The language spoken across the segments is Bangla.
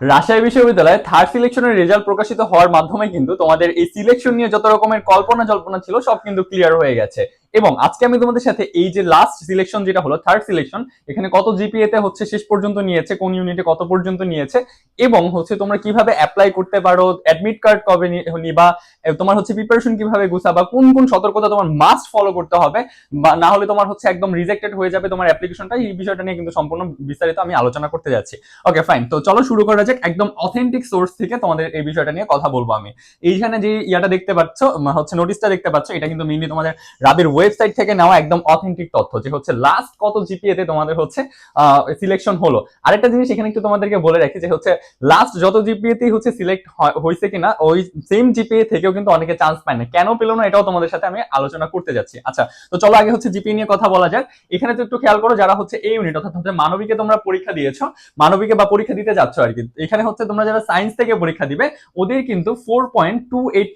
রাজশাহী বিশ্ববিদ্যালয়ে থার্ড সিলেকশনের রেজাল্ট প্রকাশিত হওয়ার মাধ্যমে কিন্তু তোমাদের এই সিলেকশন নিয়ে যত রকমের কল্পনা জল্পনা ছিল, সব কিন্তু ক্লিয়ার হয়ে গেছে। এবং আজকে আমি তোমাদের সাথে এই যে লাস্ট সিলেকশন যেটা হলো থার্ড সিলেকশন এখানে কত জিপিএ তে হচ্ছে শেষ পর্যন্ত নিয়েছে, কোন ইউনিটে কত পর্যন্ত নিয়েছে, এবং হচ্ছে তোমরা কীভাবে অ্যাপ্লাই করতে পারো অ্যাডমিট কার্ড কবে নিবা তোমার হচ্ছে প্রিপারেশন কীভাবে গুছাবা, কোন কোন সতর্কতা তোমার মাস্ট ফলো করতে হবে, বা না হলে তোমার হচ্ছে একদম রিজেক্টেড হয়ে যাবে তোমার অ্যাপ্লিকেশনটা এই বিষয়টা নিয়ে কিন্তু সম্পূর্ণ বিস্তারিত আমি আলোচনা করতে যাচ্ছি। ওকে ফাইন তো চলো শুরু করা যাক, একদম অথেন্টিক সোর্স থেকে তোমাদের এই বিষয়টা নিয়ে কথা বলব আমি। এইখানে যে ইয়াটা দেখতে পাচ্ছ হচ্ছে নোটিশটা দেখতে পাচ্ছ, এটা কিন্তু মেইনলি তোমাদের রাবির ওয়েবসাইট থেকে নেওয়া একদম অথেন্টিক তথ্য, যে হচ্ছে লাস্ট কত জিপিএ তে তোমাদের হচ্ছে সিলেকশন হলো। আরেকটা জিনিস এখানে একটু তোমাদেরকে বলে রাখি, যে হচ্ছে লাস্ট যত জিপিএ তেই হচ্ছে সিলেক্ট হয়েছে কিনা, ওই সেম জিপিএ থেকেও কিন্তু অনেকে চান্স পায় না। কেন পেল না, এটাও তোমাদের সাথে আমি আলোচনা করতে যাচ্ছি। আচ্ছা তো চলো আগে হচ্ছে জিপিএ নিয়ে কথা বলা যাক। এখানে তো একটু খেয়াল করো, যারা হচ্ছে এই ইউনিট অর্থাৎ হচ্ছে মানবিকে তোমরা পরীক্ষা দিয়েছ, মানবিকে বা পরীক্ষা দিতে যাচ্ছ আর কি। এখানে হচ্ছে তোমরা যারা সায়েন্স থেকে পরীক্ষা দিবে, ওদের কিন্তু ফোর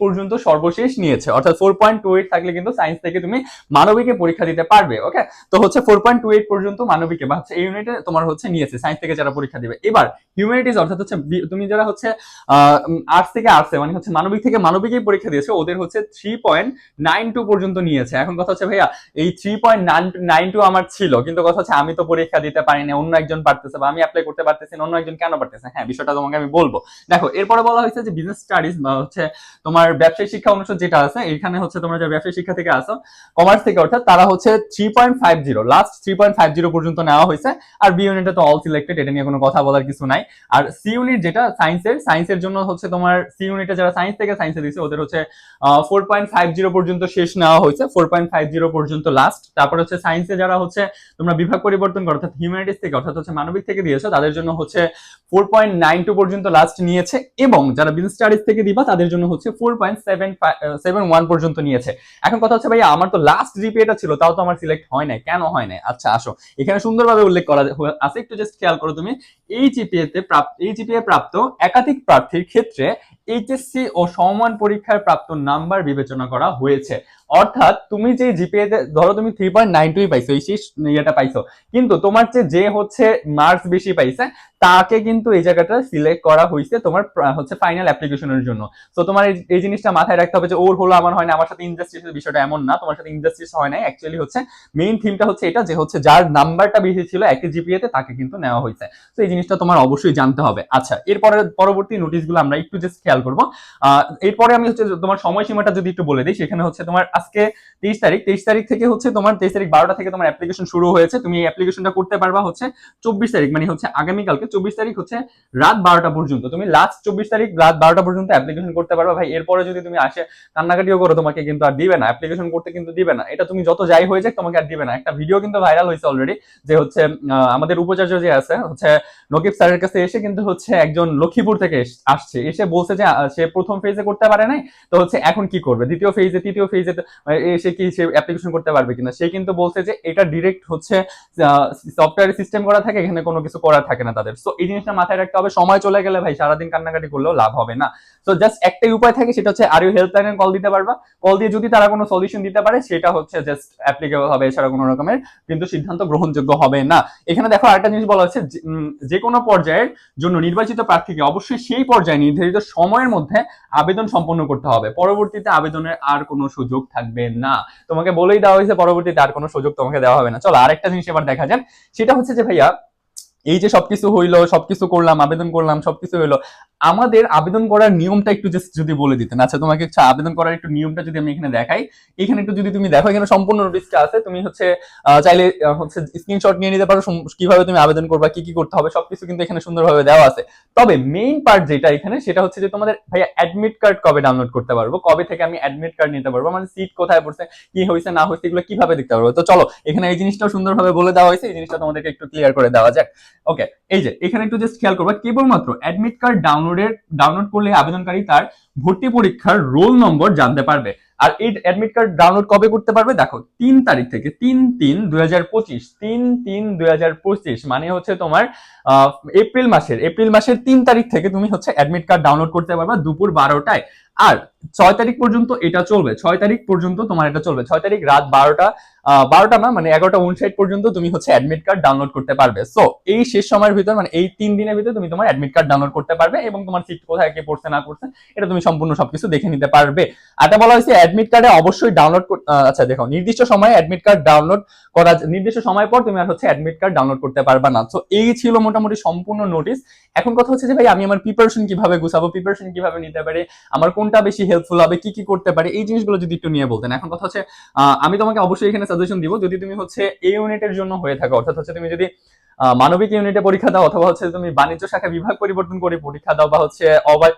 পর্যন্ত সর্বশেষ নিয়েছে। অর্থাৎ ফোর পয়েন্ট টু এইট থাকলে কিন্তু সায়েন্স থেকে তুমি মানবিকে পরীক্ষা দিতে পারবে ওকে তো হচ্ছে ফোর পয়েন্ট টু এইট পর্যন্ত মানবিকে, বা হচ্ছে এই ইউনিটে তোমার হচ্ছে নিয়েছে সায়েন্স থেকে যারা পরীক্ষা দিবে। এবার হিউম্যানিটিজ অর্থাৎ হচ্ছে তুমি যারা হচ্ছে আর্টস থেকে আর্টসে মানে হচ্ছে মানবিক থেকে মানবিকেই পরীক্ষা দিয়েছে, ওদের হচ্ছে থ্রি পয়েন্ট নাইন টু পর্যন্ত নিয়েছে। এখন কথা হচ্ছে, ভাইয়া, এই থ্রি পয়েন্ট নাইন টু আমার ছিল, কিন্তু কথা হচ্ছে আমি তো পরীক্ষা দিতে পারি না অন্য একজন পারতেছে, বা আমি অ্যাপ্লাই করতে পারতেছি অন্য একজন কেন পারতেছে? হ্যাঁ বিষয়টা তোমাকে আমি বলব। দেখো, এরপরে বলা হয়েছে যে বিজনেস স্টাডিজ বা হচ্ছে তোমার ব্যবসায়ী শিক্ষা অনুষদ যেটা আছে, এখানে হচ্ছে তোমরা যে ব্যবসায়ী শিক্ষা থেকে আসো কমার্স থেকে, অর্থাৎ তারা হচ্ছে three point five zero last three point five zero পর্যন্ত নেওয়া হয়েছে। আর বি ইউনিটে তো অল সিলেক্টেড এটা নিয়ে কোনো কথা বলার কিছু নাই। আর সি ইউনিট যেটা সায়েন্সের সায়েন্সের জন্য হচ্ছে তোমার সি ইউনিটে যারা সায়েন্স থেকে সায়েন্সে দিচ্ছে ওদের হচ্ছে ফোর পয়েন্ট ফাইভ জিরো পর্যন্ত শেষ নেওয়া হয়েছে ফোর পয়েন্ট ফাইভ জিরো পর্যন্ত লাস্ট তারপর হচ্ছে সায়েন্সে যারা হচ্ছে, তোমরা বিভাগ পরিবর্তন করো, অর্থাৎ হিউম্যানিটিস থেকে, অর্থাৎ হচ্ছে মানবিক থেকে দিয়েছ, তাদের জন্য হচ্ছে ফোর পয়েন্ট নাইন টু পর্যন্ত লাস্ট নিয়েছে। এবং যারা বিজনেস স্টাডিজ থেকে দিবা, তাদের জন্য হচ্ছে four point seven seven one পর্যন্ত নিয়েছে। এখন কথা হচ্ছে ভাইয়া, আমার তো লাস্ট জিপিএটা ছিল, তাও তো আমার সিলেক্ট হয় নাই। কেন হয় নাই? আচ্ছা আসো। এখানে সুন্দরভাবে উল্লেখ করা আছে একটু জাস্ট খেয়াল করো তুমি। এই জিপিএ তে প্রাপ্ত এই জিপিএ প্রাপ্ত একাধিক প্রার্থীর ক্ষেত্রে এইচএসসি ও সমমান পরীক্ষার প্রাপ্ত নাম্বার বিবেচনা করা হয়েছে। অর্থাৎ তুমি যে জিপিএ তে ধরো তুমি থ্রি পয়েন্ট নাইন টুই পাইছো, এই ইয়েটা পাইছো। কিন্তু তোমার চেয়ে যে হচ্ছে মার্কস বেশি পাইছে, তাকে কিন্তু এই জায়গাটা সিলেক্ট করা হয়েছে তোমার হচ্ছে ফাইনাল অ্যাপ্লিকেশনের জন্য। তো তোমার এই- এই জিনিসটা মাথায় রাখতে হবে যে, ওর হলো, আমার হয় না, আমার সাথে ইনজাস্টিসের বিষয়টা এমন না, তোমার সাথে ইনজাস্টিস হয় না অ্যাকচুয়ালি হচ্ছে মেইন থিমটা হচ্ছে এটা যে হচ্ছে যার নাম্বারটা বেশি ছিল একই জিপিএ তে তাকে কিন্তু নেওয়া হয়েছে। তো এই জিনিসটা তোমার অবশ্যই জানতে হবে। আচ্ছা এরপরে পরবর্তী নোটিশগুলো আমরা একটু জাস্ট খেয়াল করব। এরপরে আমি হচ্ছে তোমার সময়সীমাটা যদি একটু বলে দিই, সেখানে হচ্ছে তোমার আজকে তেইশ তারিখ। তেইশ তারিখ থেকে হচ্ছে তোমার, তেইশ তারিখ বারোটা থেকে তোমার অ্যাপ্লিকেশন শুরু হয়েছে। তুমি এই অ্যাপ্লিকেশনটা করতে পারবা হচ্ছে চব্বিশ তারিখ মানে হচ্ছে আগামীকালকে চব্বিশ তারিখ হচ্ছে রাত বারোটা পর্যন্ত। তুমি লাস্ট চব্বিশ তারিখ রাত বারোটা পর্যন্ত অ্যাপ্লিকেশন করতে পারবা। ভাই, এরপরে যদি তুমি আসে কান্নাকাটিও করো, তোমাকে কিন্তু আর দিবে না। অ্যাপ্লিকেশন করতে কিন্তু দিবে না। এটা তুমি যত যাই হয়ে যাক, তোমাকে আর দিবে না। একটা ভিডিও কিন্তু ভাইরাল হয়েছে অলরেডি যে হচ্ছে আমাদের উপাচার্য যে আছে, হচ্ছে নকিব স্যারের কাছে এসে কিন্তু হচ্ছে একজন লক্ষ্মীপুর থেকে আসছে। এসে বলছে যে সে প্রথম ফেজে করতে পারে নাই, তো হচ্ছে এখন কি করবে? দ্বিতীয় ফেজে তৃতীয় ফেজে এসে কি সে অ্যাপ্লিকেশন করতে পারবে কিনা? সে কিন্তু বলছে যে, এটা ডিরেক্ট হচ্ছে সফটওয়্যার সিস্টেম করা থাকে, এখানে কোনো কিছু করা থাকে না তাদের। সো এই জিনিসটা মাথায় রাখতে হবে। সময় চলে গেলে ভাই, সারাদিন কান্নাকাটি করলেও লাভ হবে না। তো জাস্ট একটাই উপায় থাকে, সেটা হচ্ছে আর ইউ হেল্পলাইনে কল দিতে পারবা? কল দিয়ে যদি তারা কোনো সলিউশন দিতে পারে সেটা হচ্ছে জাস্ট অ্যাপ্লিকেবল হবে এছাড়া কোনো রকমের, কিন্তু সিদ্ধান্ত গ্রহণযোগ্য হবে না। এখানে দেখো আরেকটা জিনিস বলা হচ্ছে যে- কোনো পর্যায়ের জন্য নির্বাচিত প্রার্থীকে অবশ্যই সেই পর্যায়ে নির্ধারিত সময়ের মধ্যে আবেদন সম্পন্ন করতে হবে। পরবর্তীতে আবেদনের আর কোনো সুযোগ থাকবে না। তোমাকে বলেই দেওয়া হয়েছে, পরবর্তীতে আর কোনো সুযোগ তোমাকে দেওয়া হবে না। চলো আরেকটা জিনিস এবার দেখা যাক। সেটা হচ্ছে যে ভাইয়া, এই যে সবকিছু হইল, সবকিছু করলাম, আবেদন করলাম, সবকিছু হইল আমাদের আবেদন করার নিয়মটা একটু জাস্ট যদি বলে দিতেন। আচ্ছা তোমাকে হচ্ছে আবেদন করার একটু নিয়মটা যদি আমি এখানে দেখাই। এখানে একটু যদি তুমি দেখো, এখানে সম্পূর্ণ নোটিশটা আছে। তুমি হচ্ছে চাইলে হচ্ছে স্ক্রিনশট নিয়ে নিতে পারো কীভাবে তুমি আবেদন করবা, কি কি করতে হবে, সবকিছু কিন্তু এখানে সুন্দরভাবে দেওয়া আছে। তবে মেইন পার্ট যেটা এখানে, সেটা হচ্ছে যে তোমাদের ভাইয়া অ্যাডমিট কার্ড কবে ডাউনলোড করতে পারব, কবে থেকে আমি অ্যাডমিট কার্ড নিতে পারব মানে সিট কোথায় পড়ছে, কি হয়েছে, না হয়েছে, এগুলো কীভাবে দেখতে পারব। তো চলো, এখানে এই জিনিসটাও সুন্দরভাবে বলে দেওয়া হয়েছে, এই জিনিসটা তোমাদেরকে একটু ক্লিয়ার করে দেওয়া যাক। ওকে এই যে, এখানে একটু জাস্ট খেয়াল করবা, কেবলমাত্র অ্যাডমিট কার্ড ডাউনলোডের ডাউনলোড করলে আবেদনকারী তার ভর্তি পরীক্ষার রোল নম্বর জানতে পারবে। আর এই অ্যাডমিট কার্ড ডাউনলোড কবে করতে পারবে? দেখো, তিন তারিখ থেকে তিন তিন দুই হাজার পঁচিশ, তিন তিন দুই হাজার পঁচিশ মানে হচ্ছে তোমার এপ্রিল মাসের। এপ্রিল মাসের তিন তারিখ থেকে তুমি হচ্ছে অ্যাডমিট কার্ড ডাউনলোড করতে পারবে দুপুর বারোটায়। আর ছয় তারিখ পর্যন্ত এটা চলবে। ছয় তারিখ পর্যন্ত তোমার এটা চলবে। ছয় তারিখ রাত বারোটা বারোটা না মানে এগারোটা উনষাট পর্যন্ত তুমি হচ্ছে অ্যাডমিট কার্ড ডাউনলোড করতে পারবে। সো এই শেষ সময়ের ভিতর মানে এই তিন দিনের ভিতরে তুমি তোমার অ্যাডমিট কার্ড ডাউনলোড করতে পারবে এবং তোমার সিট কোথায়, কে পড়ছে, না পড়ছে, এটা তুমি সম্পূর্ণ সবকিছু দেখে নিতে পারবে। আর এটা বলা হয়েছে অ্যাডমিট কার্ডে অবশ্যই ডাউনলোড আচ্ছা দেখো, নির্দিষ্ট সময়ে অ্যাডমিট কার্ড ডাউনলোড করা নির্দিষ্ট সময় পর তুমি আর হচ্ছে অ্যাডমিট কার্ড ডাউনলোড করতে পারবে না। তো এই ছিল মোটামুটি সম্পূর্ণ নোটিস এখন কথা হচ্ছে যে, ভাই, আমি আমার প্রিপারেশন কীভাবে গুছাবো প্রিপারেশন কীভাবে নিতে পারি, আমার কোনটা বেশি হেল্পফুল হবে, কি কি করতে পারি, এই জিনিসগুলো যদি একটু নিয়ে বলতেন। এখন কথা হচ্ছে আমি তোমাকে অবশ্যই এখানে সাজেশন দিব, যদি তুমি হচ্ছে এই ইউনিটের জন্য হয়ে থাকো, অর্থাৎ হচ্ছে তুমি যদি মানবিক ইউনিটে পরীক্ষা দাও অথবা হচ্ছে তুমি বাণিজ্য শাখা বিভাগ পরিবর্তন করে পরীক্ষা দাও বা হচ্ছে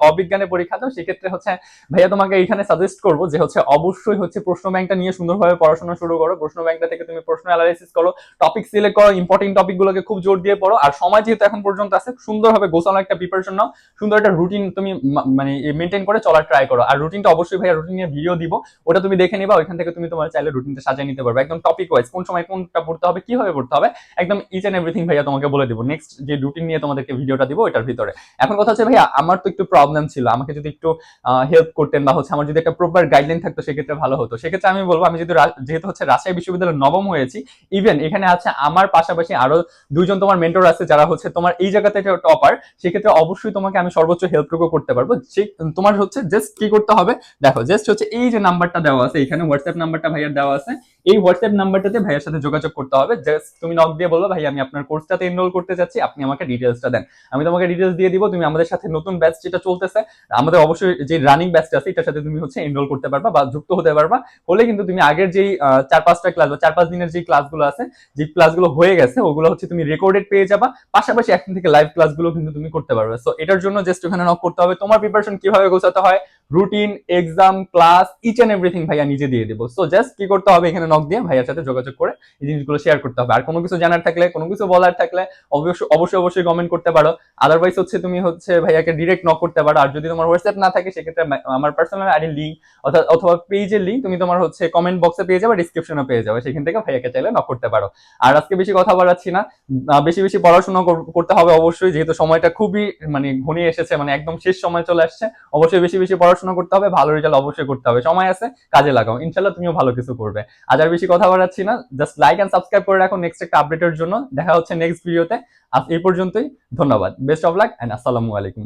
অবিজ্ঞানে পরীক্ষা দাও, সেক্ষেত্রে হচ্ছে ভাইয়া তোমাকে এখানে সাজেস্ট করব যে হচ্ছে অবশ্যই হচ্ছে প্রশ্ন ব্যাংকটা নিয়ে সুন্দরভাবে পড়াশোনা শুরু করো। প্রশ্ন ব্যাংকটা থেকে তুমি প্রশ্ন অ্যানালাইসিস করো টপিক সিলেক্ট করো ইম্পর্টেন্ট টপিকগুলোকে খুব জোর দিয়ে পড়ো। আর সময় যেহেতু এখন পর্যন্ত আছে, সুন্দরভাবে গোছানো একটা প্রিপারেশন নাও। সুন্দর একটা রুটিন তুমি মানে মেনটেন করে চলার ট্রাই করো। আর রুটিনটা অবশ্যই ভাইয়া রুটিন নিয়ে ভিডিও দিব। ওটা তুমি দেখে নিবা, ওইখান থেকে তুমি তোমার চাইলে রুটিনটা সাজিয়ে নিতে পারবে। একদম টপিক ওয়াইজ কোন সময় কোনটা পড়তে হবে, কীভাবে পড়তে হবে, একদম ইচ এন্ড এভরিথিং ভাইয়া তোমাকে বলে দিব। নেক্সট যে রুটিন নিয়ে তোমাদেরকে ভিডিওটা দিব ওটার ভিতরে। এখন কথা হচ্ছে, ভাইয়া, আমার তো একটু প্রবলেম ছিল। আমাকে যদি একটু হেল্প করতেন বা হচ্ছে আমার যদি একটা প্রপার গাইডলাইন থাকতো, সেক্ষেত্রে ভালো হতো। সেক্ষেত্রে আমি বলব, আমি যদি যেহেতু হচ্ছে রাজশাহী বিশ্ববিদ্যালয়ের নবম হয়েছি ইভেন এখানে আছে আমার পাশাপাশি আরও দুজন তোমার মেন্টর আছে, যারা হচ্ছে তোমার এই জায়গাতে থেকে টপার সেক্ষেত্রে অবশ্যই তোমাকে আমি সর্বোচ্চ হেল্পটুকু করতে পারব। তোমার হচ্ছে জাস্ট কি করতে হবে? দেখো জাস্ট হচ্ছে এই যে নাম্বারটা দেওয়া আছে, এখানে হোয়াটসঅ্যাপ নাম্বারটা ভাইয়ার দেওয়া আছে। এই হোয়াটসঅ্যাপ নাম্বারটাতে ভাইয়ের সাথে যোগাযোগ করতে হবে। জাস্ট তুমি নক দিয়ে বলব ভাই আমি আপনার কোর্সটাতে এনরোল করতে চাচ্ছি আপনি আমাকে ডিটেলসটা দেন। আমি তোমাকে ডিটেলস দিয়ে দিব, তুমি আমাদের সাথে নতুন ব্যাচ যেটা চলতেছে, আমাদের অবশ্যই যে রানিং ব্যাচটা আছে, এটার সাথে তুমি হচ্ছে এনরোল করতে পারবা বা যুক্ত হতে পারবা। হলে কিন্তু তুমি আগের যেই চার পাঁচটা ক্লাস বা চার পাঁচ দিনের যে ক্লাসগুলো আছে যে ক্লাসগুলো হয়ে গেছে, ওগুলো হচ্ছে তুমি রেকর্ডেড পেয়ে যাবা। পাশাপাশি এখন থেকে লাইভ ক্লাসগুলো কিন্তু তুমি করতে পারবে। সো এটার জন্য জাস্ট ওখানে নক করতে হবে। তোমার প্রিপারেশন কীভাবে গোছাতে হয়? Routine exam class each and everything ভাইয়া নিজে দিয়ে দেবো। সো জাস্ট কি করতে হবে এখানে নক দিয়ে ভাইয়ার সাথে যোগাযোগ করে এই জিনিসগুলো শেয়ার করতে হবে। আর কোনো কিছু জানার থাকলে, কোনো কিছু বলার থাকলে অবশ্যই অবশ্যই অবশ্যই কমেন্ট করতে পারো। আদারওয়াইজ হচ্ছে তুমি হচ্ছে ভাইয়াকে ডিরেক্ট নক করতে পারো। আর যদি তোমার হোয়াটসঅ্যাপ না থাকে, সেক্ষেত্রে আমার পার্সোনাল আইডি লিঙ্ক অর্থাৎ অথবা পেজের লিঙ্ক তুমি তোমার হচ্ছে কমেন্ট বক্সে পেয়ে যাবে ডিসক্রিপশনে পেয়ে যাবে। সেখান থেকে ভাইয়াকে চাইলে নক করতে পারো। আর আজকে বেশি কথা বাড়াচ্ছি না। বেশি বেশি পড়াশোনা করতে হবে অবশ্যই, যেহেতু সময়টা খুবই মানে ঘনিয়ে এসেছে মানে একদম শেষ সময় চলে আসছে। অবশ্যই বেশি বেশি পড়াশোনা করতে হবে, ভালো রেজাল্ট অবশ্যই করতে হবে। সময় আছে, কাজে লাগাও। ইনশাল্লাহ তুমিও ভালো কিছু করবে। আজ আর বেশি কথা বাড়াচ্ছি না। জাস্ট লাইক এন্ড সাবস্ক্রাইব করে রাখো নেক্সট একটা আপডেটের জন্য। দেখা হচ্ছে নেক্সট ভিডিওতে আজ এই পর্যন্তই। ধন্যবাদ। বেস্ট অফ লাক এন্ড আসসালামু আলাইকুম।